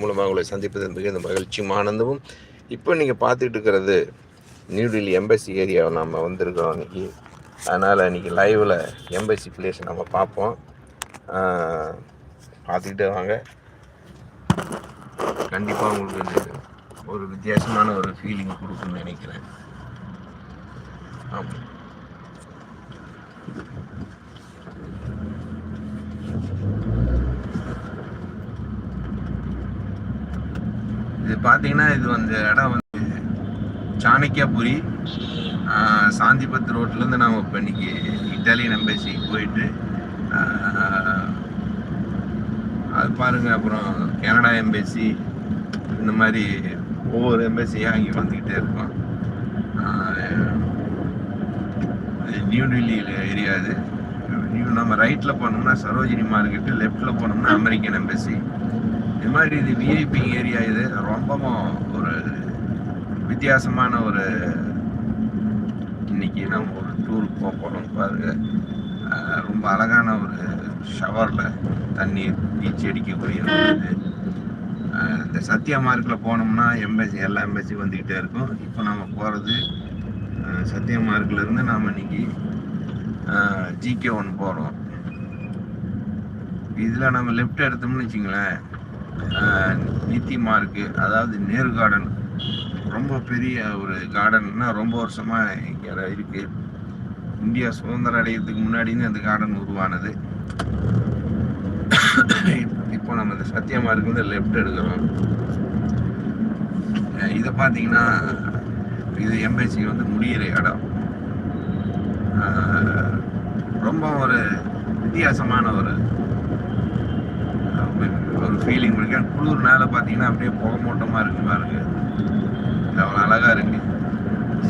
மூலமாக உங்களை சந்திப்பது மிகுந்த மகிழ்ச்சியும் ஆனந்தமும். இப்போ நீங்கள் பார்த்துட்டு இருக்கிறது நியூ டெல்லி எம்பசி ஏரியாவை நம்ம வந்திருக்கிறோம் அன்றைக்கி அதனால் இன்றைக்கி லைவில் எம்பசி பிளேஸ் நம்ம பார்ப்போம். பார்த்துக்கிட்டே வாங்க. கண்டிப்பாக உங்களுக்கு ஒரு வித்தியாசமான ஒரு ஃபீலிங் கொடுக்குன்னு நினைக்கிறேன். ஆமாம் இது பார்த்தீங்கன்னா இது வந்து இடம் வந்து சாணக்கியாபுரி சாந்திபத் ரோட்லேருந்து நாம் இப்போ இன்னைக்கு இட்டாலியன் எம்பசிக்கு போயிட்டு அது பாருங்க அப்புறம் கனடா எம்பசி இந்த மாதிரி ஒவ்வொரு எம்பசியாக இங்கே வந்துக்கிட்டே இருக்கோம். நியூ டெல்லி ஏரியா இது நியூ நம்ம ரைட்டில் போனோம்னா சரோஜினி மார்க்கெட்டு லெஃப்டில் போனோம்னா அமெரிக்கன் எம்பசி இது மாதிரி இது விஐபி ஏரியா இது. ரொம்பவும் ஒரு வித்தியாசமான ஒரு இன்னைக்கு நம்ம ஒரு டூருக்கு போக போகிறோம் பாருங்க. ரொம்ப அழகான ஒரு ஷவரில் தண்ணீர் பீச் அடிக்கக்கூடிய ஒரு இது. இந்த சத்யா மார்க்கில் போனோம்னா எம்பசி எல்லா எம்பசி வந்துக்கிட்டே இருக்கும். இப்போ நம்ம போகிறது சத்யா மார்க்லேருந்து நாம் இன்னைக்கு ஜிகே ஒன் போகிறோம் இதில் நம்ம லெஃப்ட் எடுத்தோம்னு வச்சுங்களேன். ஆஹ் மார்க்கு அதாவது நேரு கார்டன் ரொம்ப பெரிய ஒரு கார்டன்னா ரொம்ப வருஷமாக இங்கே இருக்குது இந்தியா சுதந்திரம் அடையிறதுக்கு முன்னாடின்னு அந்த கார்டன் உருவானது. இப்போ நம்ம இந்த சத்தியமாக வந்து லெஃப்ட் எடுக்கிறோம். இதை பார்த்தீங்கன்னா இது எம்பசி வந்து முடியிற இடம். ரொம்ப ஒரு வித்தியாசமான ஒரு ஒரு ஃபீலிங் இருக்கு. குளிர்னால பார்த்தீங்கன்னா அப்படியே புகை மூட்டமாக இருக்கு பாருங்க. அவ்வளோ அழகாக இருக்கு.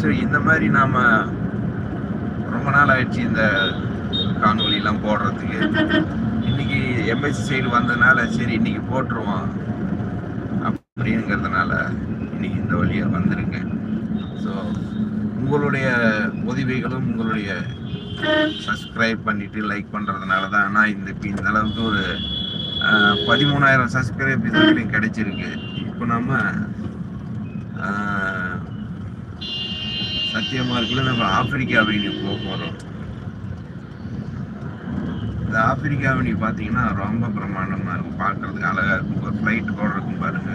ஸோ இந்த மாதிரி நாம் ரொம்ப நாள் ஆயிடுச்சு இந்த காணொலியெல்லாம் போடுறதுக்கு. இன்னைக்கு எம்எஸ்சி சைடு வந்ததுனால சரி இன்னைக்கு போட்டுருவோம் அப்படிங்கிறதுனால இன்னைக்கு இந்த வழியாக வந்திருங்க ஸோ உங்களுடைய உதவிகளும் உங்களுடைய சப்ஸ்கிரைப் பண்ணிட்டு லைக் பண்ணுறதுனால தான் நான் இந்த இப்போ இந்த அளவுக்கு ஒரு பதிமூணாயிரம் சப்ஸ்கிரைப் இது கிடைச்சிருக்கு. இப்போ நம்ம ஆஹ், சத்தியமார்க்கில் நம்ம ஆப்பிரிக்கா அவென்யூ போக போகிறோம் இந்த ஆப்பிரிக்கா அவென்யூ பார்த்தீங்கன்னா ரொம்ப பிரம்மாண்டமாக இருக்கும். பார்க்கறதுக்கு அழகாக இருக்கும். ஒரு ஃப்ளைட் கூட இருக்கும் பாருங்க.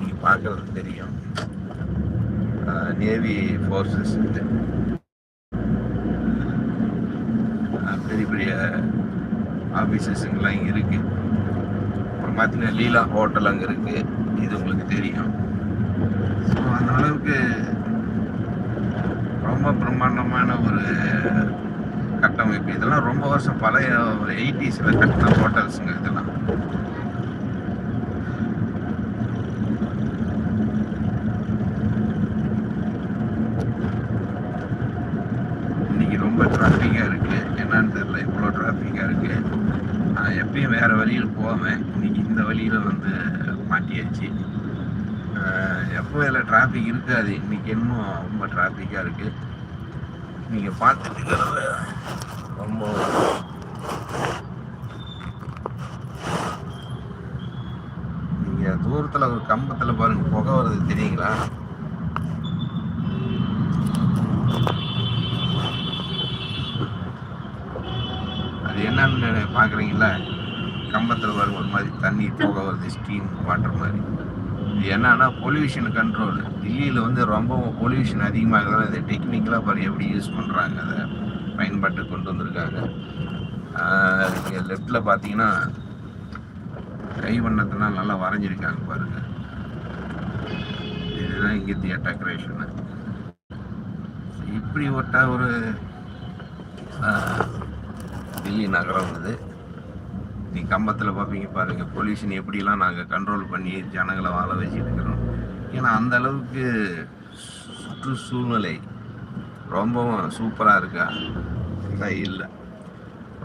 நீங்கள் பார்க்கறதுக்கு தெரியும். நேவி ஃபோர்ஸஸ் பெரிய பெரிய ஆஃபீஸஸுங்கெல்லாம் இங்கே இருக்குது அப்புறம் பார்த்தீங்கன்னா லீலா ஹோட்டல் அங்கே இருக்குது இது உங்களுக்கு தெரியும். ஸோ அந்த அளவுக்கு ரொம்ப பிரம்மாண்டமான ஒரு கட்டமைப்பு. இதெல்லாம் ரொம்ப வருஷம் பழைய ஒரு எயிட்டிஸில் கட்டின ஹோட்டல்ஸுங்க இதெல்லாம். இன்னைக்கு ரொம்ப டிராஃபிக்காக இருக்குது என்னன்னு தெரியல இவ்வளோ டிராஃபிக்காக இருக்கு நான் எப்பயும் வேறு வழியில் போவேன் இன்னைக்கு இந்த வழியில் வந்து மாட்டியாச்சு. எப்போ இதில் டிராஃபிக் இருக்காது. இன்னைக்கு இன்னும் ரொம்ப டிராஃபிக்காக இருக்குது நீங்கள் பார்த்துட்டு இருக்கிறது ரொம்ப நீங்கள் தூரத்தில் ஒரு கம்பத்தில் பாருங்க புகை வருது. தெரியுங்களா? அது என்னன்னு பாக்குறீங்களா கம்பத்துல வரும் ஒரு மாதிரி தண்ணி போக வருது ஸ்டீம் வாட்டர் மாதிரி. இது என்னன்னா பொல்யூஷன் கண்ட்ரோல் டெல்லியில் வந்து ரொம்ப பொல்யூஷன் அதிகமாகிறதால இதை டெக்னிக்கலாக பாரு எப்படி யூஸ் பண்ணுறாங்க அதை பயன்பாட்டு கொண்டு வந்திருக்காங்க. லெஃப்டில் பார்த்தீங்கன்னா கை வண்ணத்தெல்லாம் நல்லா வரைஞ்சிருக்காங்க பாருங்க. இதுதான் இங்கே டெக்கரேஷனு இப்படி ஒட்ட ஒரு தில்லி டெல்லி நகரம் இது. நீ கம்பத்தில் பார்ப்பீங்க பாருங்க. பொல்யூஷன் எப்படிலாம் நாங்கள் கண்ட்ரோல் பண்ணி ஜனங்களை வாழ வச்சுட்டு இருக்கிறோம். ஏன்னா அந்த அளவுக்கு சுற்றுச்சூழ்நிலை ரொம்பவும் சூப்பராக இருக்கா? இல்லை. இல்லை.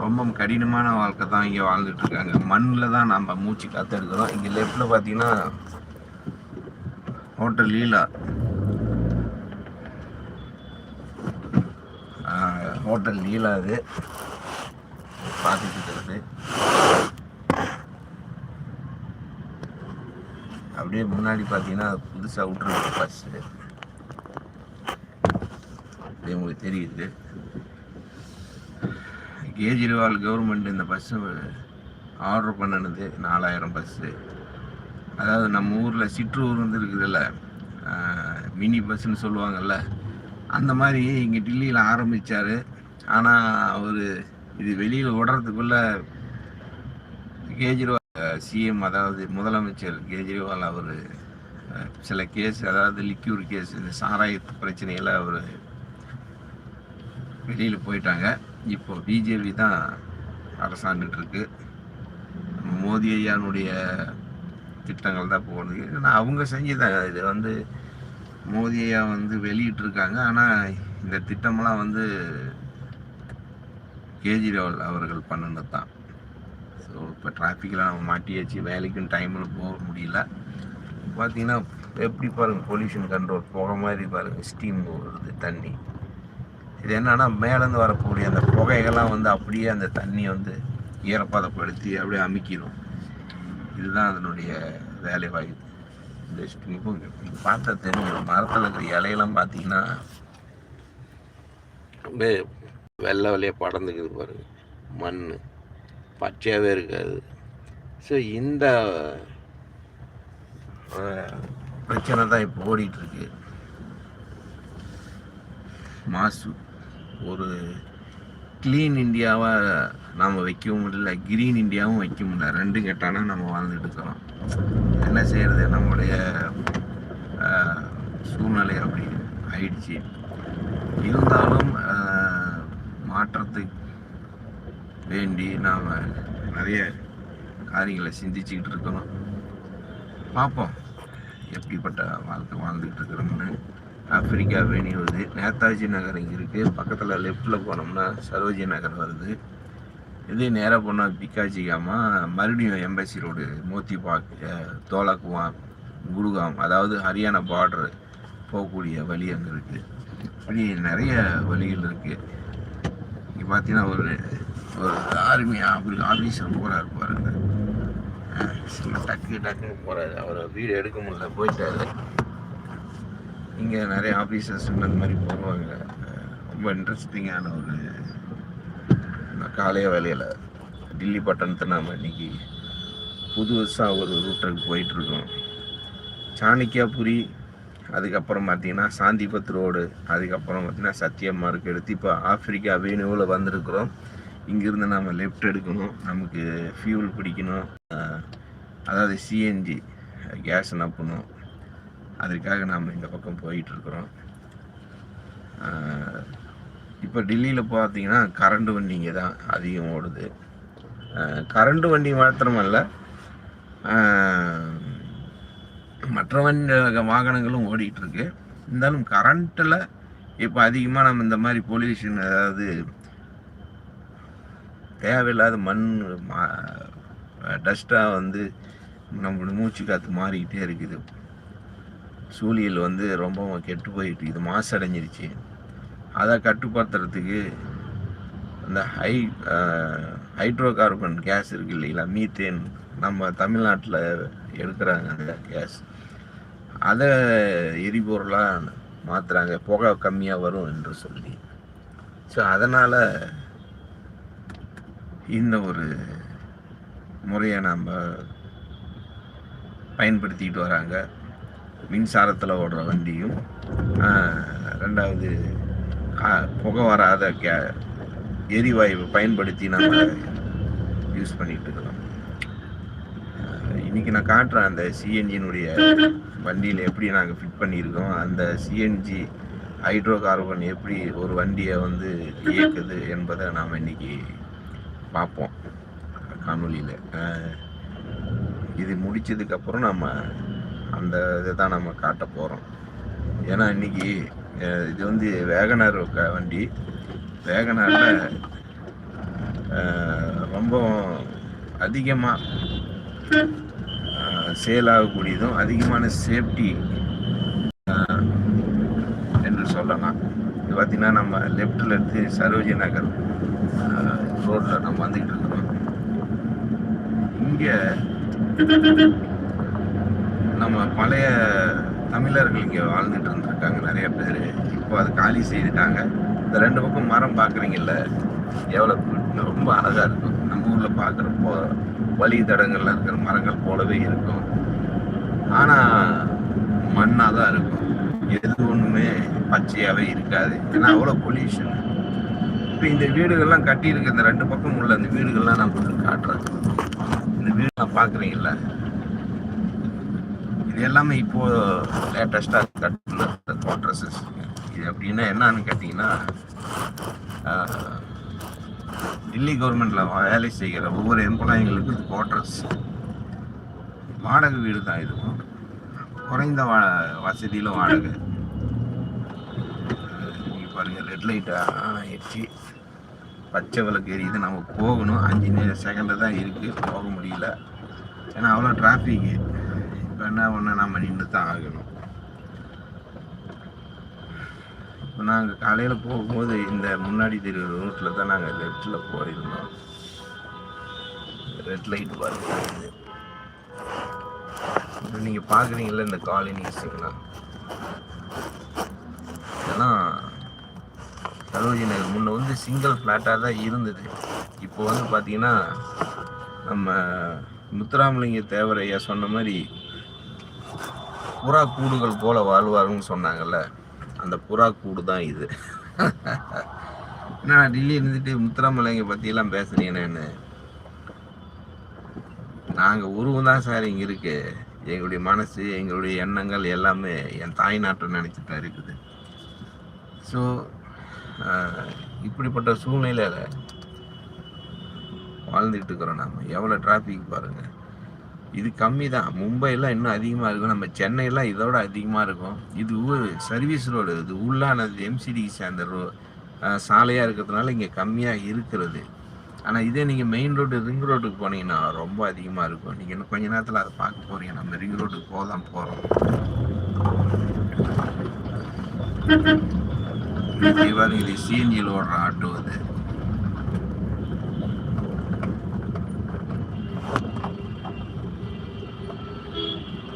ரொம்ப கடினமான வாழ்க்கை தான் இங்கே வாழ்ந்துட்டுருக்காங்க மண்ணில் தான் நம்ம மூச்சு காத்தெடுக்கிறோம் இங்கே லெஃப்டில் பார்த்தீங்கன்னா ஹோட்டல் லீலா. ஹோட்டல் லீலா அது. பார்த்துட்டு இருக்கிறது. அப்படியே முன்னாடி பார்த்தீங்கன்னா புதுசாக விட்டுருக்கு பஸ்ஸு அப்படியே உங்களுக்கு தெரியுது. கேஜ்ரிவால் கவர்மெண்ட் இந்த பஸ்ஸு ஆர்டர் பண்ணினது நாலாயிரம் பஸ்ஸு அதாவது நம்ம ஊரில் சிற்றூர் வந்து இருக்குதுல்ல மினி பஸ்ஸுன்னு சொல்லுவாங்கல்ல அந்த மாதிரி இங்கே டில்லியில் ஆரம்பித்தார் ஆனால் அவர் இது வெளியில் விடுறதுக்குள்ளே கேஜ்ரிவால் சிஎம் அதாவது முதலமைச்சர் கேஜ்ரிவால் அவர் சில கேஸ் அதாவது லிக்யூர் கேஸ் இந்த சாராய பிரச்சனையில் அவர் வெளியில் போயிட்டாங்க. இப்போ பிஜேபி தான் அரசாண்டுருக்கு மோதி ஐயானுடைய திட்டங்கள் தான் போகுது. ஏன்னா அவங்க செஞ்சுதான் இது வந்து மோதி ஐயா வந்து வெளியிட்டிருக்காங்க ஆனால் இந்த திட்டமெல்லாம் வந்து கேஜ்ரிவால் அவர்கள் பண்ணினது தான் இப்போ டிராஃபிக்கில் நம்ம மாட்டியாச்சு வேலைக்கும் டைமில் போக முடியல. பார்த்தீங்கன்னா எப்படி பாருங்கள் பொல்யூஷன் கண்ட்ரோல் புகை மாதிரி பாருங்கள் ஸ்டீம் வருது தண்ணி. இது என்னென்னா மேலேருந்து வரக்கூடிய அந்த புகைகள்லாம் வந்து அப்படியே அந்த தண்ணி வந்து ஈரப்பதப்படுத்தி அப்படியே அமைக்கணும் இதுதான் அதனுடைய வேலை வாய்ப்பு இந்த ஸ்டீமும் பார்த்தா தெரிஞ்சு மரத்தில் இருக்கிற இலையெல்லாம் பார்த்தீங்கன்னா அப்படியே வெள்ளை வெள்ளையாக படந்துக்குது பாருங்க. மண் பச்சையாகவே இருக்காது ஸோ இந்த பிரச்சனை தான் இப்போ ஓடிட்டுருக்கு. மாசு ஒரு க்ளீன் இந்தியாவாக நாம் வைக்கவும் முடியல கிரீன் இந்தியாவும் வைக்க முடியல. ரெண்டும் கெட்டானா நம்ம வாழ்ந்துட்டு இருக்கிறோம். என்ன செய்கிறது நம்முடைய சூழ்நிலை அப்படி ஆயிடுச்சு. இருந்தாலும் மாற்றத்துக்கு வேண்டி நாம் நிறைய காரியங்களை சிந்திச்சுக்கிட்டு இருக்கிறோம் பார்ப்போம். எப்படிப்பட்ட வாழ்க்கை வாழ்ந்துக்கிட்டு இருக்கிறோம்னு. ஆப்பிரிக்கா வெனி வருது. நேதாஜி நகர் இங்கே இருக்குது பக்கத்தில் லெஃப்டில் போனோம்னா சரோஜி நகர் வருது. இதே நேராக போனால் பிக்காஜிகாமா மறுபடியும் எம்பசி ரோடு மோத்தி பாக் தோலக்குவாம் குடுகாம் அதாவது ஹரியானா பார்டர் போகக்கூடிய வழி அங்கே இருக்குது இப்படி நிறைய வழிகள் இருக்குது இன்றைக்கி பார்த்தீங்கன்னா ஒரு ஒரு ஆர்மி ஆஃபீஸ் ஆஃபீஸர் போகிறாரு பாருங்க. டக்கு டக்குன்னு போகிறாரு அவர் வீடு எடுக்க முடியல போயிட்டாரு. இங்கே நிறைய ஆஃபீஸர்ஸ் இந்த மாதிரி போடுவாங்க ரொம்ப இன்ட்ரெஸ்டிங்கான ஒரு காலைய வேலையில் டில்லி பட்டணத்தை நாம் இன்னைக்கு புதுசாக ஒரு ரூட்டுக்கு போயிட்டுருக்கோம் சாணிக்கியாபுரி அதுக்கப்புறம் பார்த்தீங்கன்னா சாந்திபத் ரோடு அதுக்கப்புறம் பார்த்தீங்கன்னா சத்தியமார்க் எடுத்து இப்போ ஆப்பிரிக்கா அவென்யூவில் வந்திருக்கிறோம். இங்கேருந்து நம்ம லெஃப்ட் எடுக்கணும். நமக்கு ஃபியூல் பிடிக்கணும். அதாவது சிஎன்ஜி கேஸ் அனுப்பணும் அதுக்காக நாம் இந்த பக்கம் போயிட்டுருக்குறோம் இப்போ டெல்லியில் பார்த்தீங்கன்னா கரண்ட் வண்டிங்க தான் அதிகம் ஓடுது. கரண்ட் வண்டி மாத்திரமல்ல. மற்றவன் மற்ற வண்டி வாகனங்களும் ஓடிட்டு இருக்கு இருந்தாலும் கரண்ட்டில் இப்போ அதிகமாக நம்ம இந்த மாதிரி பொல்யூஷன் அதாவது தேவையில்லாத மண் டஸ்ட்டாக வந்து நம்மளோட மூச்சு காற்று மாறிக்கிட்டே இருக்குது. சூழியல் வந்து ரொம்ப கெட்டு போயிட்டு இது மாசடைஞ்சிருச்சு. அதை கட்டுப்படுத்துறதுக்கு அந்த ஹை ஹைட்ரோ கார்பன் கேஸ் இருக்கு இல்லைங்களா? மீத்தேன் நம்ம தமிழ்நாட்டில் எடுக்கிறாங்க அந்த கேஸ் அதை எரிபொருளாக மாற்றுறாங்க புகை கம்மியாக வரும் என்று சொல்லி. ஸோ அதனால் இந்த ஒரு முறையை நாம் பயன்படுத்திக்கிட்டு வராங்க. மின்சாரத்தில் ஓடுற வண்டியும் ரெண்டாவது புகை வராத கே எரிவாயுவை பயன்படுத்தி நம்ம யூஸ் பண்ணிகிட்டு இருக்கிறோம் இன்னைக்கு நான் காட்டுறேன் அந்த சிஎன்ஜினுடைய வண்டியில் எப்படி நாங்கள் ஃபிட் பண்ணியிருக்கோம். அந்த சிஎன்ஜி ஹைட்ரோ கார்பன் எப்படி ஒரு வண்டியை வந்து இயக்குது என்பதை நாம் இன்னைக்கு பார்ப்போம். காணொலியில் இது முடிச்சதுக்கப்புறம் நம்ம அந்த இதை தான் நம்ம காட்ட போகிறோம் ஏன்னா இன்னைக்கு இது வந்து வேகனர் க- வண்டி. வேகனரில் ரொம்ப அதிகமாக சேல் ஆகக்கூடியதும் அதிகமான சேஃப்டி என்று சொல்லலாம். இது பார்த்தீங்கன்னா நம்ம லெஃப்டில் இருந்து சரோஜி நகர் ரோட்டில் நம்ம வந்துக்கிட்டு இருக்கிறோம் இங்கே நம்ம பழைய தமிழர்கள் இங்கே வாழ்ந்துட்டு இருந்திருக்காங்க நிறைய பேர். இப்போ அது காலி செய்துட்டாங்க. இந்த ரெண்டு பக்கம் மரம் பார்க்குறீங்கல்ல எவ்வளோ ரொம்ப அழகாக இருக்கும். நம்ம ஊரில் பார்க்குறப்போ வழி தடங்களில் இருக்கிற மரங்கள் போலவே இருக்கும். ஆனால் மண்ணாக தான் இருக்கும். எது ஒன்றுமே பச்சையாகவே இருக்காது. ஏன்னா அவ்வளோ பொல்யூஷன் இப்போ இந்த வீடுகள்லாம் கட்டியிருக்க இந்த ரெண்டு பக்கம் உள்ள அந்த வீடுகள்லாம் நான் கொஞ்சம் காட்டுறேன். இந்த வீடு நான் பார்க்குறீங்கல்ல? இது எல்லாமே இப்போ லேட்டஸ்டாக கட்டின குவார்டர்ஸஸ் இது அப்படின்னா என்னன்னு கேட்டிங்கன்னா டெல்லி கவர்மெண்ட்டில் வேலை செய்கிற ஒவ்வொரு எம்ப்ளாயிங்களுக்கும் இது குவார்டர்ஸ் வாடகை வீடு தான் இதுவும் குறைந்த வா வசதியில் வாடகை. நீங்கள் பாருங்கள் ரெட் லைட் ஆயிடுச்சு. பச்சை விளக்கு எரியுது. நம்ம போகணும். அஞ்சு நே- செகண்டு தான் இருக்குது போக முடியல. ஏன்னா அவ்வளோ டிராஃபிக்கு இப்போ என்ன பண்ண நம்ம நின்று தான் ஆகணும். இப்போ நாங்கள் காலையில் போகும்போது இந்த முன்னாடி தெரியுற ரூட்டில் தான் நாங்கள் லெஃப்டில் போயிருந்தோம். ரெட் லைட் பாருங்க நீங்கள் பார்க்குறீங்களா இந்த காலனிஸ்லாம் இதெல்லாம் சரோஜி நகர் முன்ன வந்து சிங்கிள் ஃப்ளாட்டாக தான் இருந்தது. இப்போ வந்து பார்த்தீங்கன்னா நம்ம முத்துராமலிங்க தேவரையா சொன்ன மாதிரி புறா கூடுகள் போல வாழ்வாருன்னு சொன்னாங்கல்ல அந்த புறா கூடு தான் இது. என்ன டெல்லி இருந்துட்டு முத்துராமலிங்க பற்றியெல்லாம் பேசுறீங்கன்னு நாங்கள் உருவம் தான் சார் இங்கே இருக்கு. எங்களுடைய மனசு எங்களுடைய எண்ணங்கள் எல்லாமே என் தாய் நாட்டை நினச்சி தான் இருக்குது. ஸோ இப்படிப்பட்ட சூழ்நிலையில் வாழ்ந்துட்டு இருக்கிறோம் நம்ம எவ்வளோ டிராஃபிக் பாருங்கள் இது கம்மி தான். மும்பைலாம் இன்னும் அதிகமாக இருக்கும். நம்ம சென்னையெல்லாம் இதோட அதிகமாக இருக்கும். இது ஊர் சர்வீஸ் ரோடு இது உள்ளானது எம்சிடிக்கு சேர்ந்த ரோ சாலையாக இருக்கிறதுனால இங்கே கம்மியாக இருக்கிறது. ஆனால் இதே நீங்கள் மெயின் ரோடு ரிங் ரோட்டுக்கு போனீங்கன்னா ரொம்ப அதிகமாக இருக்கும். நீங்கள் இன்னும் கொஞ்ச நேரத்தில் அதை பார்க்க போகிறீங்க நம்ம ரிங் ரோட்டுக்கு போக தான் போகிறோம் இது சிஎன்ஜியில் ஓடுற ஆட்டோ அது.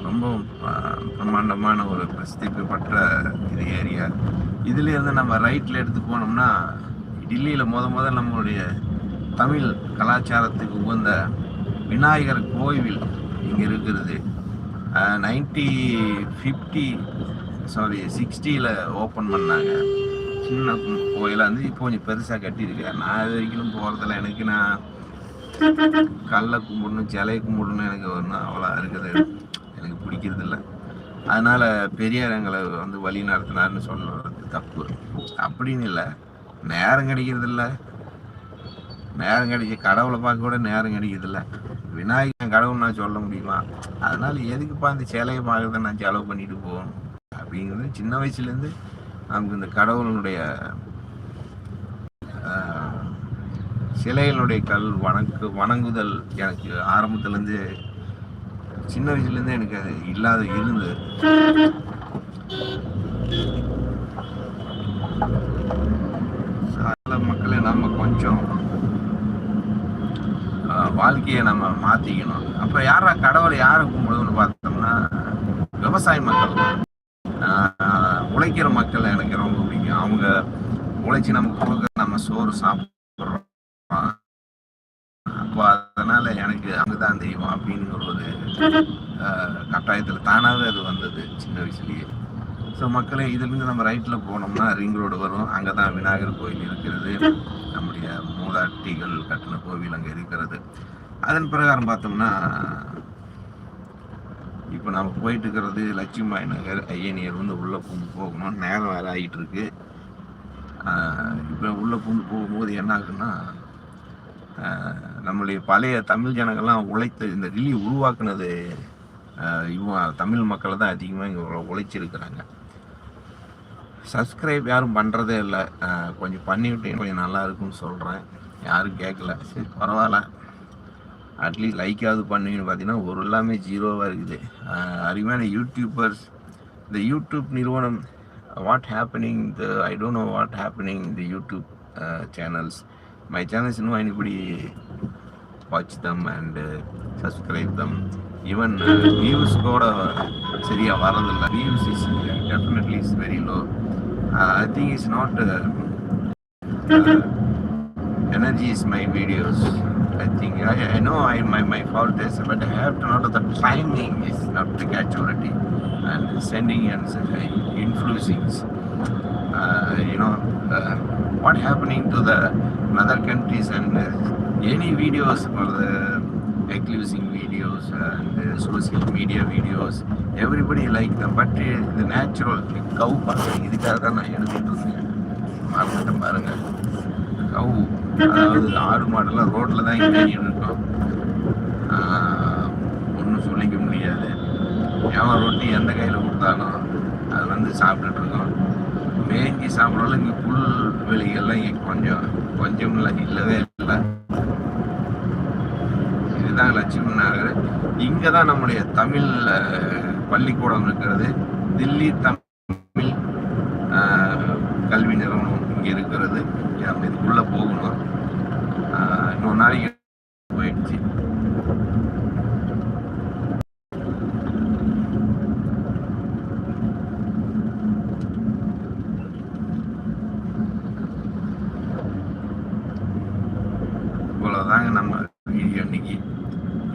ரொம்ப பிரம்மாண்டமான ஒரு பிரசித்தி பெற்ற இது ஏரியா. இதுலேருந்து நம்ம ரைட்டில் எடுத்து போனோம்னா டில்லியில் முத முதல் நம்மளுடைய தமிழ் கலாச்சாரத்துக்கு உகந்த விநாயகர் கோவில் இங்கே இருக்கிறது நைன்டி ஃபிஃப்டி சாரி சிக்ஸ்டியில் ஓப்பன் பண்ணாங்க. சின்ன கோயிலாக இருந்து இப்போ கொஞ்சம் பெருசாக கட்டியிருக்கேன் நான் இது வரைக்கும் போகிறதில்ல எனக்கு நான் கல்லை கும்பிடணும் சிலையை கும்பிடணும் எனக்கு ஒன்றும் அவ்வளோ இருக்குது. எனக்கு பிடிக்கிறது இல்லை அதனால் பெரியார் எங்களை வந்து வழி நடத்தினார்னு சொல்கிறது தப்பு. அப்படின்னு இல்லை. நேரம் கிடைக்கிறது இல்லை நேரம் கிடைக்க கடவுளை பார்க்க கூட நேரம் கிடைக்கிறதில்ல. விநாயகன் கடவுள் நான் சொல்ல முடியுமா? அதனால எதுக்குப்பா இந்த சிலையை பார்க்கறத நான் செலவு பண்ணிட்டு போகணும்? அப்படிங்கிறது சின்ன வயசுலேருந்து நமக்கு இந்த கடவுளுடைய சிலைகளுடைய கல் வணக்கு வணங்குதல் எனக்கு ஆரம்பத்துலேருந்து சின்ன வயசுலேருந்து எனக்கு அது இல்லாத இருந்தது. அதில் மக்களை நம்ம கொஞ்சம் வாழ்க்கையை நம்ம மாற்றிக்கணும் அப்போ யாரா கடவுளை யாரை கும்பிடுதுன்னு பார்த்தோம்னா விவசாய மக்கள் ஆஹ், உழைக்கிற மக்கள் எனக்கு ரொம்ப பிடிக்கும். அவங்க உழைச்சி நமக்கு கொடுக்க நம்ம சோறு சாப்பிட்றோம். அப்போ அதனால எனக்கு அங்கதான் தெய்வம் அப்படின்னு ஒரு ஆஹ், கட்டாயத்துல தானாவே அது வந்தது சின்ன வயசுலயே. ஸோ மக்களே இதுலேருந்து நம்ம ரைட்டில் போனோம்னா ரிங் ரோடு வரும். அங்கே தான் விநாயகர் கோயில் இருக்கிறது. நம்முடைய மூதாட்டிகள் கட்டின கோவில் அங்கே இருக்கிறது. அதன் பிரகாரம் பார்த்தோம்னா இப்போ நம்ம போயிட்டு இருக்கிறது லட்சுமிபாய் நகர் ஐயனியர் வந்து உள்ளே பூந்து போகணும். நேரம் வேறு ஆகிட்டு இருக்கு இப்போ உள்ளே பூந்து போகும்போது என்ன ஆகுன்னா நம்மளுடைய பழைய தமிழ் ஜனங்கள்லாம் உழைத்து இந்த ரிலி உருவாக்குனது இவங்க தமிழ் மக்களை தான் அதிகமாக இங்கே உழைச்சிருக்கிறாங்க. சப்ஸ்கிரைப் யாரும் பண்ணுறதே இல்லை. கொஞ்சம் பண்ணிவிட்டீங்க கொஞ்சம் நல்லா இருக்கும்னு சொல்கிறேன் யாரும் கேட்கல சரி பரவாயில்ல. அட்லீஸ்ட் லைக்காவது பண்ணுவீங்கன்னு பார்த்தீங்கன்னா ஒரு எல்லாமே ஜீரோவாக இருக்குது. அருமையான யூடியூபர்ஸ் இந்த யூடியூப் நிறுவனம் what happening the I don't know what happening the YouTube channels my channels இன்னும் anybody watch them and subscribe them even views கூட சரியாக வரதில்லை. Views is definitely is very low Uh, I think it's not uh, uh, mm-hmm. energy is my videos. I think I, I know I my, my fault is, but I have to know the timing is not the casualty and sending and influencing. Uh, you know uh, what happening to the other countries and uh, any videos or the accusing videos and social media videos everybody like the but இந்த natural cow cow இதுக்காக தான் நான் எடுத்துட்டு இருக்கேன். பாருங்க. கவு அதாவது ஆடு மாடெல்லாம் ரோட்டில் தான் இங்கே இருக்கோம் ஒன்றும் சொல்லிக்க முடியாது. எவன் ரொட்டி எந்த கையில் கொடுத்தாலும் அது வந்து சாப்பிட்டுட்டு இருக்கோம். மேய்ஞ்சி சாப்பிட்றதுல இங்கே புல் வெளிகள்லாம் இங்கே கொஞ்சம் கொஞ்சம் இல்லை இல்லவே இல்லை. இதுதான் லட்சுமி நகர். இங்கே தான் நம்முடைய தமிழ் பள்ளிக்கூடம் இருக்கிறது. தில்லி தமிழ் கல்வி நிறுவனம் இங்கே இருக்கிறது. நம்ம இதுக்குள்ளே போகணும்? இன்னொரு நாளைக்கு போயிடுச்சு. இவ்வளோதாங்க நம்ம வீடியோ இன்னைக்கு.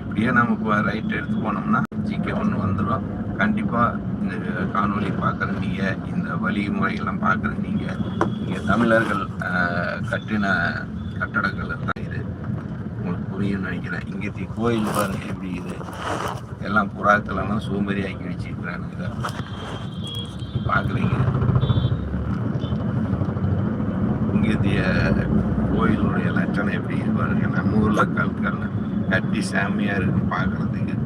இப்படியே நம்ம ரைட் எடுத்து போனோம்னா ஜிகே ஒன்று வந்துடும் கண்டிப்பாக இந்த காணொலி பார்க்குற நீங்கள் இந்த வழிமுறைகள்லாம் பார்க்குற நீங்கள் இங்கே தமிழர்கள் கட்டின கட்டடங்கள் தான் இது. உங்களுக்கு புரியும்னு நினைக்கிறேன். இங்கே தி- கோயில் பாருங்க எப்படி இது. எல்லாம் புறாக்களெல்லாம் சோம்பேறி ஆக்கி வச்சுக்கிறாங்க இதை பார்க்குறீங்க. இங்கே தி- கோயிலுடைய லட்சணம் எப்படி பாருங்க. நம்ம ஊரில் கற்கள் கட்டி சாமியாக இருக்குன்னு பார்க்குறதுக்கு.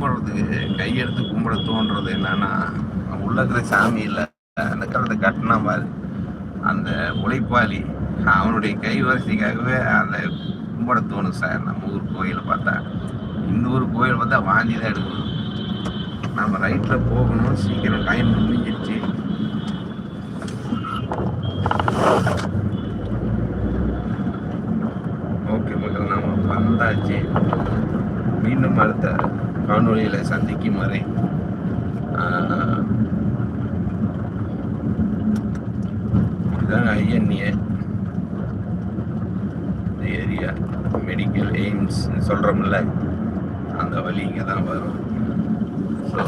கும்பிட்றதுக்கு கையெடுத்து கும்பிட தோன்றது என்னன்னா உள்ள இருக்கிற சாமி இல்லை. அந்த கருத்தை கட்டினா பாரு அந்த உழைப்பாளி அவனுடைய கைவரிசைக்காகவே அந்த கும்பிட தோணும் சார் நம்ம ஊர் கோயிலை பார்த்தா இந்த ஊர் கோயில் பார்த்தா வாந்தி தான் எடுக்கணும் நம்ம ரைட்டில் போகணும் சீக்கிரம் டைம் முடிஞ்சிருச்சு. ஓகே மக்கள் நம்ம வந்தாச்சு. மீண்டும் அடுத்த காணொலியில் சந்திக்கும் வரை. இதுதான் ஐஎன்ஏ. இந்த ஏரியா மெடிக்கல் எய்ம்ஸ் சொல்கிறோம்ல அந்த வழி இங்கே தான் வரும். ஸோ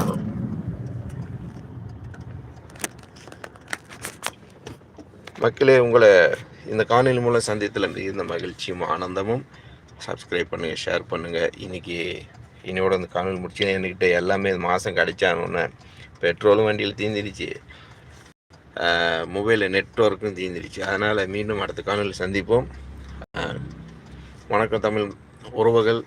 மக்களே உங்களை இந்த காணொலி மூலம் சந்தித்தில் மிகுந்த மகிழ்ச்சியும் ஆனந்தமும். சப்ஸ்கிரைப் பண்ணுங்கள் ஷேர் பண்ணுங்கள் இன்றைக்கி இன்னையோட இந்த காணொலி முடிச்சு என்கிட்ட எல்லாமே மாதம் கிடைச்சானோன்னு பெட்ரோலும் வண்டியில் தீந்துருச்சு மொபைலில் நெட்ஒர்க்கும் தீந்துருச்சு அதனால் மீண்டும் அடுத்த காணொலி சந்திப்போம். வணக்கம் தமிழ் உறவுகள்.